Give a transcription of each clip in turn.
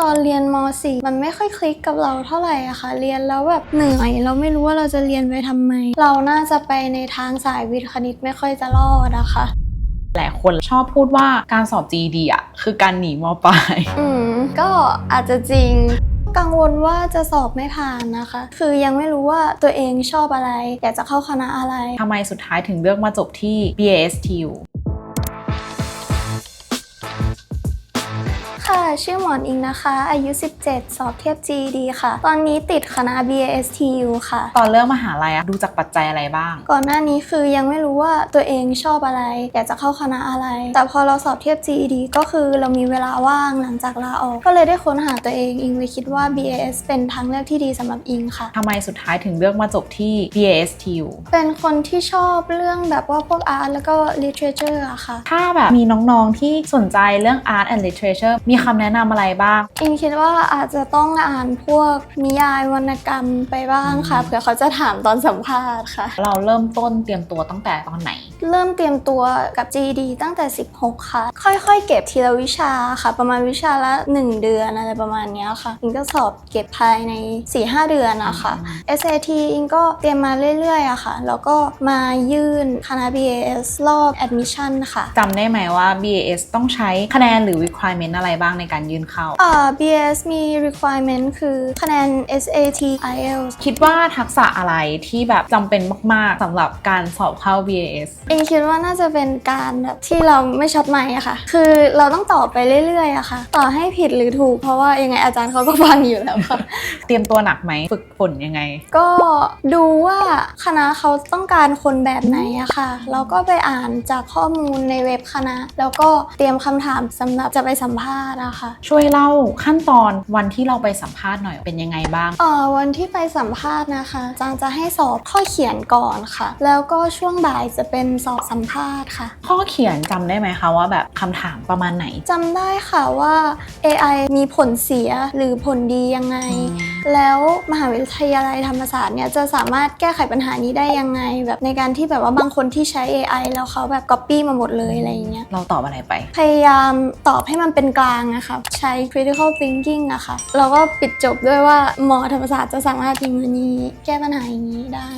ตอนเรียนม .4 มันไม่ค่อยคลิกกับเราเท่าไหร่อะค่ะ เรียนแล้วแบบเหนื่อยเราไม่รู้ว่าเราจะเรียนไปทำไม เราน่าจะไปในทางสายวิทย์คณิตไม่ค่อยจะรอดอะค่ะหลายคนชอบพูดว่าการสอบ GED อะคือการหนีมปลายอืมก็อาจจะจริงกังวลว่าจะสอบไม่ผ่านนะคะ คือยังไม่รู้ว่าตัวเองชอบอะไร อยากจะเข้าคณะอะไรทำไมสุดท้ายถึงเลือกมาจบที่ BASTU ค่ะ ชื่อหมอนอิงนะคะ อายุ 17 สอบเทียบ GED ค่ะ ตอนนี้ติดคณะ BASTU ค่ะ ตอนเลือกมหาลัยอะดูจากปัจจัยอะไรบ้าง ก่อนหน้านี้คือยังไม่รู้ว่าตัวเองชอบอะไร อยากจะเข้าคณะอะไร แต่พอเราสอบเทียบ GED ก็คือเรามีเวลาว่างหลังจากลาออก ก็เลยได้ค้นหาตัวเองอิงเลยคิดว่า BAS เป็นทางเลือกที่ดีสำหรับอิงค่ะทำไมสุดท้ายถึงเลือกมาจบที่ BASTU เป็นคนที่ชอบเรื่องแบบว่าพวกอาร์ตแล้วก็ literature อะค่ะ ถ้าแบบมีน้องๆที่สนใจเรื่อง Art and Literature มีคำแนะนำอะไรบ้าง อิงคิดว่าอาจจะต้องอ่านพวกนิยายวรรณกรรมไปบ้างค่ะเผื่อเขาจะถามตอนสัมภาษณ์ค่ะ เราเริ่มต้นเตรียมตัวตั้งแต่ตอนไหน เริ่มเตรียมตัวกับ GED ตั้งแต่ 16 ค่ะ ค่อยๆ เก็บทีละวิชาค่ะ ประมาณวิชาละ 1 เดือนอะไรประมาณเนี้ยค่ะ อิงก็สอบเก็บภายใน 4-5 เดือนนะคะ SAT อิงก็เตรียมมาเรื่อยๆอะค่ะ แล้วก็มายื่นคณะ BAS รอบ admission ค่ะจำได้ไหมว่า BAS ต้องใช้คะแนนหรือ requirement อะไรบ้างในการยื่นเข้าอ่า BAS มี requirement คือคะแนน SAT IELTS คิดว่าทักษะอะไรที่แบบจำเป็นมาก ๆสำหรับการสอบเข้า BAS เองคิดว่าน่าจะเป็นการแบบที่เราไม่ช็อตไมค์อะค่ะ คือเราต้องตอบไปเรื่อยๆอะค่ะ ต่อให้ผิดหรือถูก เพราะว่ายังไงอาจารย์เขาก็ฟังอยู่แล้วค่ะ เตรียมตัวหนักไหมฝึกฝนยังไง ก็ดูว่าคณะเขาต้องการคนแบบไหนอะค่ะ แล้วก็ไปอ่านจากข้อมูลในเว็บคณะ แล้วก็เตรียมคำถามสำหรับจะไปสัมภาษณ์อะค่ะช่วยเล่าขั้นตอนวันที่เราไปสัมภาษณ์หน่อยเป็นยังไงบ้าง เอ่อวันที่ไปสัมภาษณ์นะคะอาจารย์จะให้สอบข้อเขียนก่อนค่ะ แล้วก็ช่วงบ่ายจะเป็นสอบสัมภาษณ์ค่ะข้อเขียนจำได้ไหมคะว่าแบบคำถามประมาณไหน จำได้ค่ะว่า AI มีผลเสียหรือผลดียังไง แล้วมหาวิทยาลัยธรรมศาสตร์เนี่ยจะสามารถแก้ไขปัญหานี้ได้ยังไง แบบในการที่แบบว่าบางคนที่ใช้ AI แล้วเขาแบบ Copy มาหมดเลยอะไรอย่างเงี้ยเราตอบอะไรไป พยายามตอบให้มันเป็นกลางนะคะใช้ critical thinking นะคะแล้วก็ปิดจบด้วยว่าหมอธรรมศาสตร์จะสามารถยิงอันนี้ แก้ปัญหาอย่างนี้ได้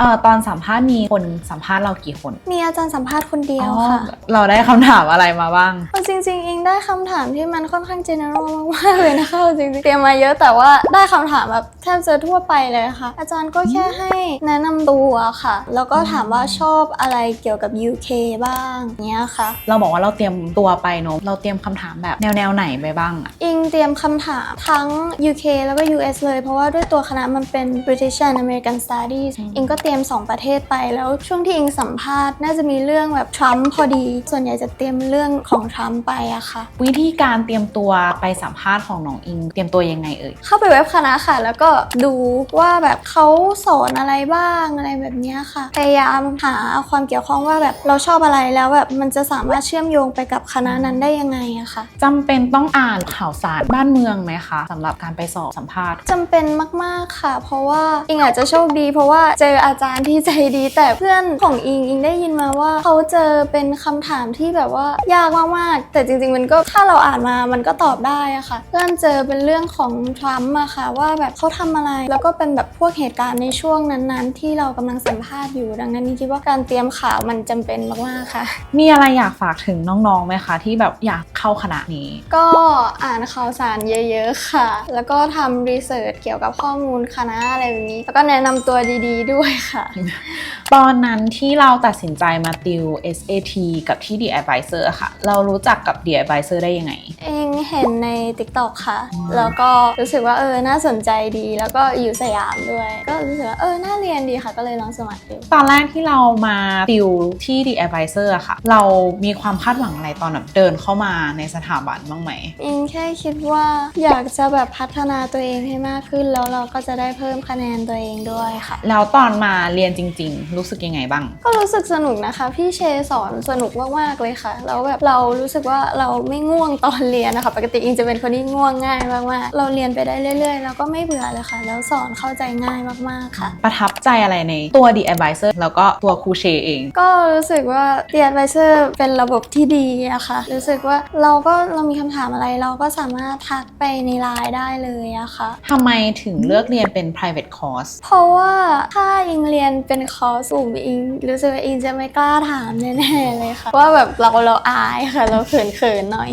เอ่อตอนสัมภาษณ์มีคนสัมภาษณ์เรากี่คนมีอาจารย์สัมภาษณ์คนเดียวอ๋อค่ะเราได้คำถามอะไรมาบ้าง เอาจริงๆ อิงได้คำถามที่มันค่อนข้าง general มากๆเลยนะคะเอาจริงๆ เตรียมมาเยอะแต่ว่าได้คำถามแบบแทบจะทั่วไปเลยค่ะ อาจารย์ก็แค่ให้แนะนำตัวค่ะ แล้วก็ถามว่าชอบอะไรเกี่ยวกับ UK บ้างเนี้ยค่ะ เราบอกว่าเราเตรียมตัวไปเนอะเราเตรียมคำถามแบบแนวแนวๆไหนไปบ้างอะอิงเตรียมคำถามทั้ง UK แล้วก็ US เลย เพราะว่าด้วยตัวคณะมันเป็น British and American Studies อิงก็เตรียม 2 ประเทศไปแล้วช่วงที่อิงสัมภาษณ์น่าจะมีเรื่องแบบทรัมป์พอดี ส่วนใหญ่จะเตรียมเรื่องของทรัมป์ไปอะค่ะ วิธีการเตรียมตัวไปสัมภาษณ์ของน้องอิง เตรียมตัวยังไงเอ่ยเข้าไปเว็บคณะค่ะ แล้วก็ดูว่าแบบเขาสอนอะไรบ้างอะไรแบบเนี้ยค่ะพยายามหาความเกี่ยวข้องว่าแบบเราชอบอะไรแล้วแบบมันจะสามารถเชื่อมโยงไปกับคณะนั้นได้ยังไงอะค่ะจำเป็นต้องอ่านข่าวสารบ้านเมืองไหมคะสำหรับการไปสอบสัมภาษณ์ จำเป็นมาก ๆ ค่ะ เพราะว่าอิงอาจจะโชคดี เพราะว่าเจออาจารย์ที่ใจดี แต่เพื่อนของอิงอิงได้ยินมาว่าเขาเจอเป็นคำถามที่แบบว่ายากมากๆแต่จริง ๆ มันก็ถ้าเราอ่านมามันก็ตอบได้อะค่ะ เพื่อนเจอเป็นเรื่องของทรัมป์อะค่ะว่าแบบเขาทำอะไร แล้วก็เป็นแบบพวกเหตุการณ์ในช่วงนั้นๆ ที่เรากำลังสัมภาษณ์อยู่ ดังนั้นอิงคิดว่าการเตรียมข่าวมันจำเป็นมากๆค่ะ มีอะไรอยากฝากถึงน้องๆไหมคะที่แบบอยากเข้าคณะนี้ ก็อ่านข่าวสารเยอะๆค่ะ แล้วก็ทำรีเสิร์ชเกี่ยวกับข้อมูลคณะอะไรแบบนี้ แล้วก็แนะนำตัวดี ๆ ด้วยค่ะ ตอนนั้นที่เราตัดสินใจมาติว SAT กับที่ The Advisor อะค่ะ เรารู้จักกับ The Advisor ได้ยังไง เองเห็นใน TikTok ค่ะ แล้วก็รู้สึกว่าเออน่าสนใจดีแล้วก็อยู่สยามด้วย ก็รู้สึกว่าเออน่าเรียนดีค่ะ ก็เลยลองสมัครดูตอนแรกที่เรามาติวที่ The Advisor อะค่ะ เรามีความคาดหวังอะไรตอนแบบเดินเข้ามาในสถาบันบ้างไหม เองแค่คิดว่าอยากจะแบบพัฒนาตัวเองให้มากขึ้นแล้วเราก็จะได้เพิ่มคะแนนตัวเองด้วยค่ะ แล้วตอนมาเรียนจริง ๆ รู้สึกยังไงบ้าง ก็รู้สึกสนุกนะคะ พี่เชสอนสนุกมากๆเลยค่ะแล้วแบบเรารู้สึกว่าเราไม่ง่วงตอนเรียนนะคะ ปกติอิงจะเป็นคนที่ง่วงง่ายมากๆเราเรียนไปได้เรื่อยๆ แล้วก็ไม่เบื่อเลยค่ะ แล้วสอนเข้าใจง่ายมากๆค่ะ ประทับใจอะไรในตัว The Advisor แล้วก็ตัวครูเชเอง ก็รู้สึกว่า The Advisor เป็นระบบที่ดีอะค่ะ รู้สึกว่าเราก็เรามีคำถามอะไรเราก็สามารถทักไปในไลน์ได้เลยอะค่ะทำไมถึงเลือกเรียนเป็น private course เพราะว่าถ้าอิงเรียนเป็นคอร์สกลุ่มอิง รู้สึกว่าอิงจะไม่กล้าถามแน่ๆเลยค่ะว่าแบบเราเราอายค่ะ เราเขินๆหน่อย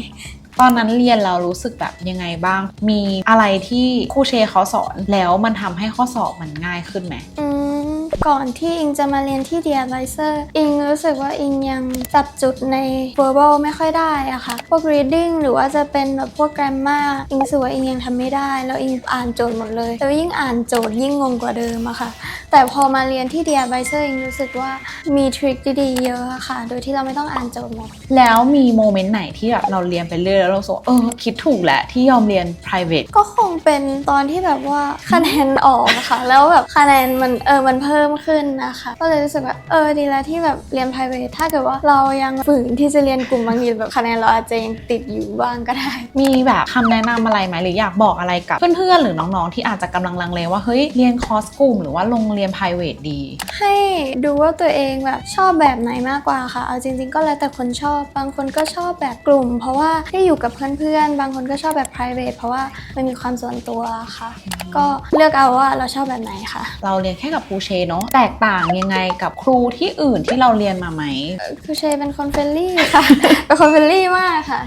ตอนนั้นเรียนเรารู้สึกแบบยังไงบ้าง มีอะไรที่ครูเชเขาสอนแล้วมันทำให้ข้อสอบมันง่ายขึ้นไหมอืมก่อนที่อิงจะมาเรียนที่ The Advisor อิงรู้สึกว่าอิงยังจับจุดใน verbal ไม่ค่อยได้อะค่ะ พวก reading หรือว่าจะเป็นแบบพวก grammar อิงรู้สึกว่าอิงยังทำไม่ได้ แล้วอิงอ่านโจทย์หมดเลย แล้วยิ่งอ่านโจทย์ยิ่งงงกว่าเดิมอะค่ะ แต่พอมาเรียนที่ The Advisor อิงรู้สึกว่ามีทริคดีๆเยอะอะค่ะ โดยที่เราไม่ต้องอ่านโจทย์หมด แล้วมีโมเมนต์ไหนที่แบบเราเรียนไปเรื่อยแล้วเรารู้สึกว่าเออคิดถูกแหละที่ยอมเรียน private ก็คงเป็นตอนที่แบบว่าคะแนนออกอะค่ะแล้วแบบคะแนนมันเออมันเพิ่มขึ้นนะคะ ก็เลยรู้สึกว่าเออดีแล้วที่แบบเรียน private ถ้าเกิดว่าเรายังฝืนที่จะเรียนกลุ่มบางทีแบบคะแนนเราอาจจะยังติดอยู่บ้างก็ได้ มีแบบคำแนะนำอะไรไหมหรืออยากบอกอะไรกับเพื่อนๆหรือน้องๆที่อาจจะกำลังลังเลว่าเฮ้ยเรียนคอร์สกลุ่มหรือว่าลงเรียน private ดี ให้ดูว่าตัวเองแบบชอบแบบไหนมากกว่าค่ะ เอาจริง ๆ ก็แล้วแต่คนชอบ บางคนก็ชอบแบบกลุ่ม เพราะว่าได้อยู่กับเพื่อนๆ บางคนก็ชอบแบบ private เพราะว่ามันมีความส่วนตัวค่ะ ก็เลือกเอาว่าเราชอบแบบไหนค่ะ เราเรียนแค่กับครูเชเนาะแตกต่างยังไงกับครูที่อื่นที่เราเรียนมาไหม คือเชเป็นคนเฟรนลี่ค่ะ เป็นคนเฟรนลี่มากค่ะ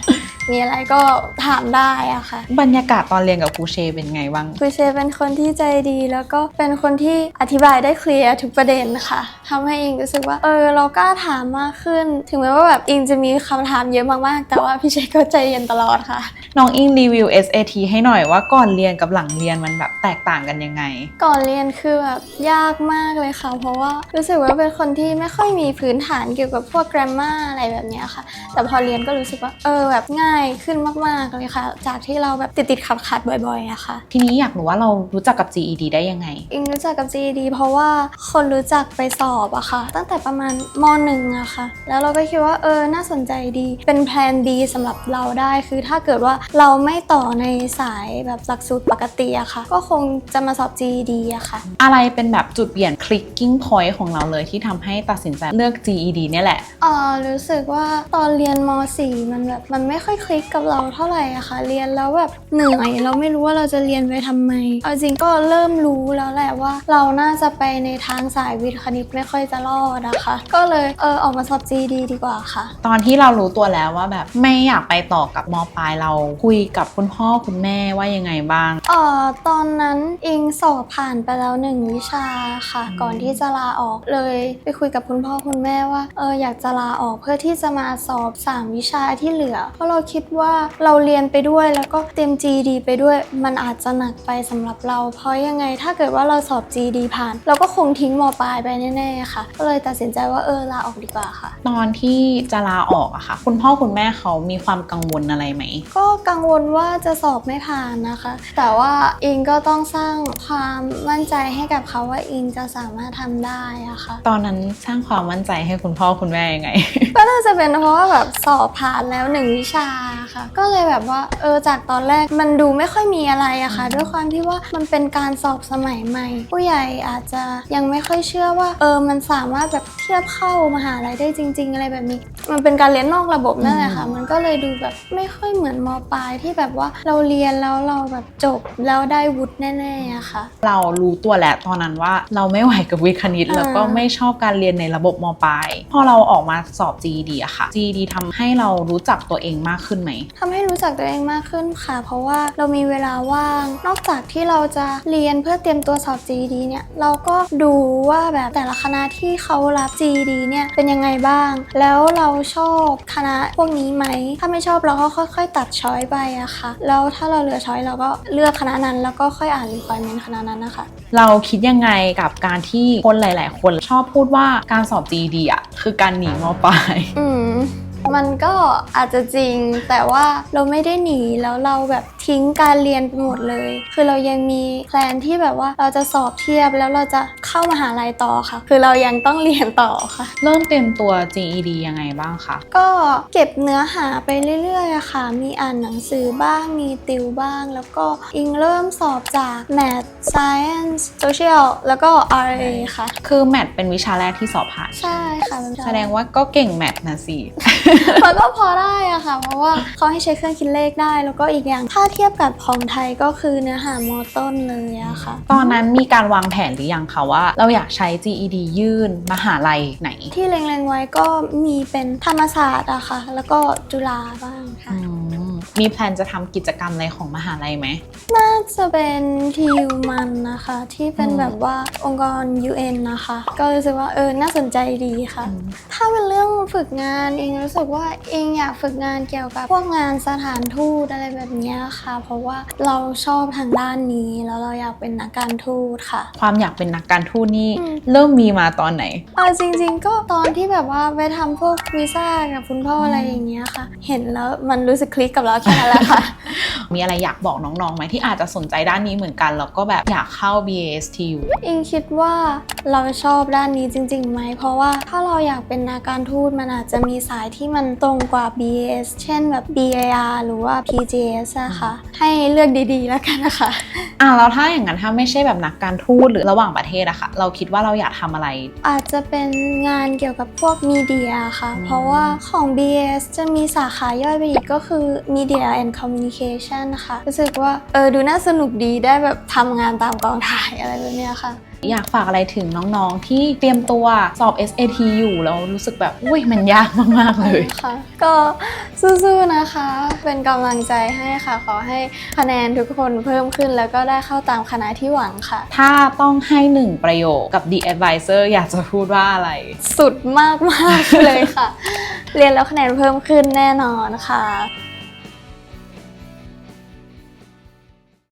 มีอะไรก็ถามได้อะค่ะบรรยากาศตอนเรียนกับครูเชเป็นไงบ้างคือเชเป็นคนที่ใจดีแล้วก็เป็นคนที่อธิบายได้เคลียร์ทุกประเด็นค่ะทำให้อิงรู้สึกว่าเออเรากล้าถามมากขึ้น ถึงแม้ว่าแบบอิงจะมีคำถามเยอะมากๆ แต่ว่าพี่เชก็ใจเย็นตลอดค่ะ น้องอิงรีวิว SAT ให้หน่อยว่าก่อนเรียนกับหลังเรียนมันแบบแตกต่างกันยังไง ก่อนเรียนคือแบบยากมากเลยค่ะ เพราะว่ารู้สึกว่าเป็นคนที่ไม่ค่อยมีพื้นฐานเกี่ยวกับพวก grammar อะไรแบบเนี้ยค่ะ แต่พอเรียนก็รู้สึกว่าเออแบบง่ายขึ้นมาก ๆ เลยค่ะ จากที่เราแบบติดติดขัดขัดๆบ่อยๆอะค่ะ ทีนี้อยากรู้ว่าเรารู้จักกับ GED ได้ยังไง อิงรู้จักกับ GED เพราะว่าคนรู้จักไปสอบอะค่ะ ตั้งแต่ประมาณมหนึ่งอะค่ะ แล้วเราก็คิดว่าเออน่าสนใจดี เป็นแพลนดีสำหรับเราได้คือถ้าเกิดว่าเราไม่ต่อในสายแบบหลักสูตรปกติอะค่ะ ก็คงจะมาสอบ GED อะค่ะ อะไรเป็นแบบจุดเปลี่ยน clicking point ของเราเลยที่ทำให้ตัดสินใจเลือก GED เนี่ยแหละ เออรู้สึกว่าตอนเรียนม .4 มันแบบมันไม่ค่อยคลิกกับเราเท่าไหร่อะค่ะ เรียนแล้วแบบเหนื่อยเราไม่รู้ว่าเราจะเรียนไปทำไมเอาจริงก็เริ่มรู้แล้วแหละว่า เราน่าจะไปในทางสายวิทย์คณิตไม่ค่อยจะรอดนะคะ ก็เลยเออออกมาสอบ GD ดีกว่าค่ะ ตอนที่เรารู้ตัวแล้วว่าแบบไม่อยากไปต่อกับมปลายเราคุยกับคุณพ่อคุณแม่ว่ายังไงบ้างเอ่อตอนนั้นอิงสอบผ่านไปแล้วหนึ่งวิชาค่ะ ก่อนที่จะลาออกเลย ไปคุยกับคุณพ่อคุณแม่ว่าเอออยากจะลาออกเพื่อที่จะมาสอบ 3 วิชาที่เหลือเพราะเราคิดว่าเราเรียนไปด้วยแล้วก็เตรียม GD ไปด้วยมันอาจจะหนักไปสำหรับเรา เพราะยังไงถ้าเกิดว่าเราสอบ GD ผ่าน เราก็คงทิ้งมปลายไปแน่ๆค่ะ ก็เลยตัดสินใจว่าเออลาออกดีกว่าค่ะ ตอนที่จะลาออกอะค่ะ คุณพ่อคุณแม่เขามีความกังวลอะไรไหม ก็กังวลว่าจะสอบไม่ผ่านนะคะ แต่ว่าอิงก็ต้องสร้างความมั่นใจให้กับเขาว่าอิงจะสามารถทำได้อะค่ะ ตอนนั้นสร้างความมั่นใจให้คุณพ่อคุณแม่ยังไง ก็น่าจะเป็นเพราะว่าแบบสอบผ่านแล้วหนึ่งวิชาค่ะ ก็เลยแบบว่าเออจากตอนแรกมันดูไม่ค่อยมีอะไรอะค่ะ ด้วยความที่ว่ามันเป็นการสอบสมัยใหม่ ผู้ใหญ่อาจจะยังไม่ค่อยเชื่อว่า เออมันสามารถแบบเทียบเข้ามหาลัยได้จริง ๆ อะไรแบบนี้ มันเป็นการเรียนนอกระบบนั่นแหละค่ะ มันก็เลยดูแบบไม่ค่อยเหมือนมปลายที่แบบว่าเราเรียนแล้วเราแบบจบแล้วได้วุฒิแน่ๆอะค่ะ เรารู้ตัวแล้วตอนนั้นว่าเราไม่ไหวกับวิทย์คณิตอ่าแล้วก็ไม่ชอบการเรียนในระบบมปลายพอเราออกมาสอบ GED อะค่ะ GED ทำให้เรารู้จักตัวเองมากขึ้นไหมทำให้รู้จักตัวเองมากขึ้นค่ะ เพราะว่าเรามีเวลาว่าง นอกจากที่เราจะเรียนเพื่อเตรียมตัวสอบ GED เนี่ยเราก็ดูว่าแบบแต่ละคณะที่เขารับ GED เนี่ยเป็นยังไงบ้าง แล้วเราชอบคณะพวกนี้ไหม ถ้าไม่ชอบเราก็ค่อย ๆ ตัดช้อยไปอะค่ะ แล้วถ้าเราเหลือช้อยเราก็เลือกคณะนั้น แล้วก็ค่อยอ่าน requirement คณะนั้นนะคะเราคิดยังไงกับการที่คนหลาย ๆ คนชอบพูดว่าการสอบ GED อะคือการหนีมปลาย อืม มันก็อาจจะจริงแต่ว่าเราไม่ได้หนีแล้วเราแบบ ทิ้งการเรียนไปหมดเลย คือเรายังมีแพลนที่แบบว่าเราจะสอบเทียบแล้วเราจะเข้ามหาลัยต่อค่ะ คือเรายังต้องเรียนต่อค่ะ เริ่มเตรียมตัว GED ยังไงบ้างคะก็เก็บเนื้อหาไปเรื่อยๆอะค่ะ มีอ่านหนังสือบ้าง มีติวบ้าง แล้วก็อิงเริ่มสอบจาก Math Science Social แล้วก็ RA ค่ะ คือแมทเป็นวิชาแรกที่สอบผ่าน ใช่ค่ะเป็นแสดงว่าก็เก่งแมทนะสิ มันก็พอได้อะค่ะ เพราะว่าเขาให้ใช้เครื่องคิดเลขได้ แล้วก็อีกอย่างถ้าเทียบกับของไทยก็คือเนื้อหามอต้นเลยอะค่ะ ตอนนั้นมีการวางแผนหรือยังคะว่า เราอยากใช้ GED ยื่นมหาลัยไหน ที่เล็งๆไว้ก็มีเป็นธรรมศาสตร์อะค่ะ แล้วก็จุฬาบ้างค่ะอื มมีแพลนจะทำกิจกรรมอะไรของมหาลัยไหม น่าจะเป็นทีวมันนะคะ ที่เป็นอืมแบบว่าองค์กร UN นะคะ ก็รู้สึกว่าเออน่าสนใจดีค่ะอืมถ้าเป็นเรื่องฝึกงานเองรู้สึกว่าเองอยากฝึกงานเกี่ยวกับพวกงานสถานทูตอะไรแบบเนี้ยค่ะ เพราะว่าเราชอบทางด้านนี้ แล้วเราอยากเป็นนักการทูตค่ะ ความอยากเป็นนักการทูตนี่อืมเริ่มมีมาตอนไหนเอาจริง ๆ ก็ตอนที่แบบว่าไปทำพวกวีซ่ากับคุณพ่ออะไรอย่างเงี้ยค่ะ เห็นแล้วมันรู้สึกคลิกกับเราแค่นั้นแหละค่ะ มีอะไรอยากบอกน้องๆไหมที่อาจจะสนใจด้านนี้เหมือนกัน แล้วก็แบบอยากเข้า BASTU อิงคิดว่า เราชอบด้านนี้จริงๆไหม เพราะว่าถ้าเราอยากเป็นนักการทูตมันอาจจะมีสายที่มันตรงกว่า BAS เช่นแบบ BAR หรือว่า PJS อะค่ะให้เลือกดีๆแล้วกันนะคะอะแล้วถ้าอย่างนั้นถ้าไม่ใช่แบบนักการทูตหรือระหว่างประเทศอะค่ะ เราคิดว่าเราอยากทำอะไร อาจจะเป็นงานเกี่ยวกับพวกมีเดียค่ะอืมเพราะว่าของ BS จะมีสาขาย่อยไปอีกก็คือ Media and Communication ค่ะรู้สึกว่าเออดูน่าสนุกดีได้แบบทำงานตามกองถ่ายอะไรแบบเนี้ยค่ะ อยากฝากอะไรถึงน้องๆ ที่เตรียมตัวสอบ SAT อยู่แล้วรู้สึกแบบ อุ้ยมันยากมาก ๆ เลย ค่ะ ก็สู้ๆนะคะ เป็นกำลังใจให้ค่ะ ขอให้คะแนนทุกคนเพิ่มขึ้น แล้วก็ได้เข้าตามคณะที่หวังค่ะ ถ้าต้องให้หนึ่งประโยคกับ The Advisor อยากจะพูดว่าอะไร สุดมากๆเลยค่ะ เรียนแล้วคะแนนเพิ่มขึ้นแน่นอนค่ะ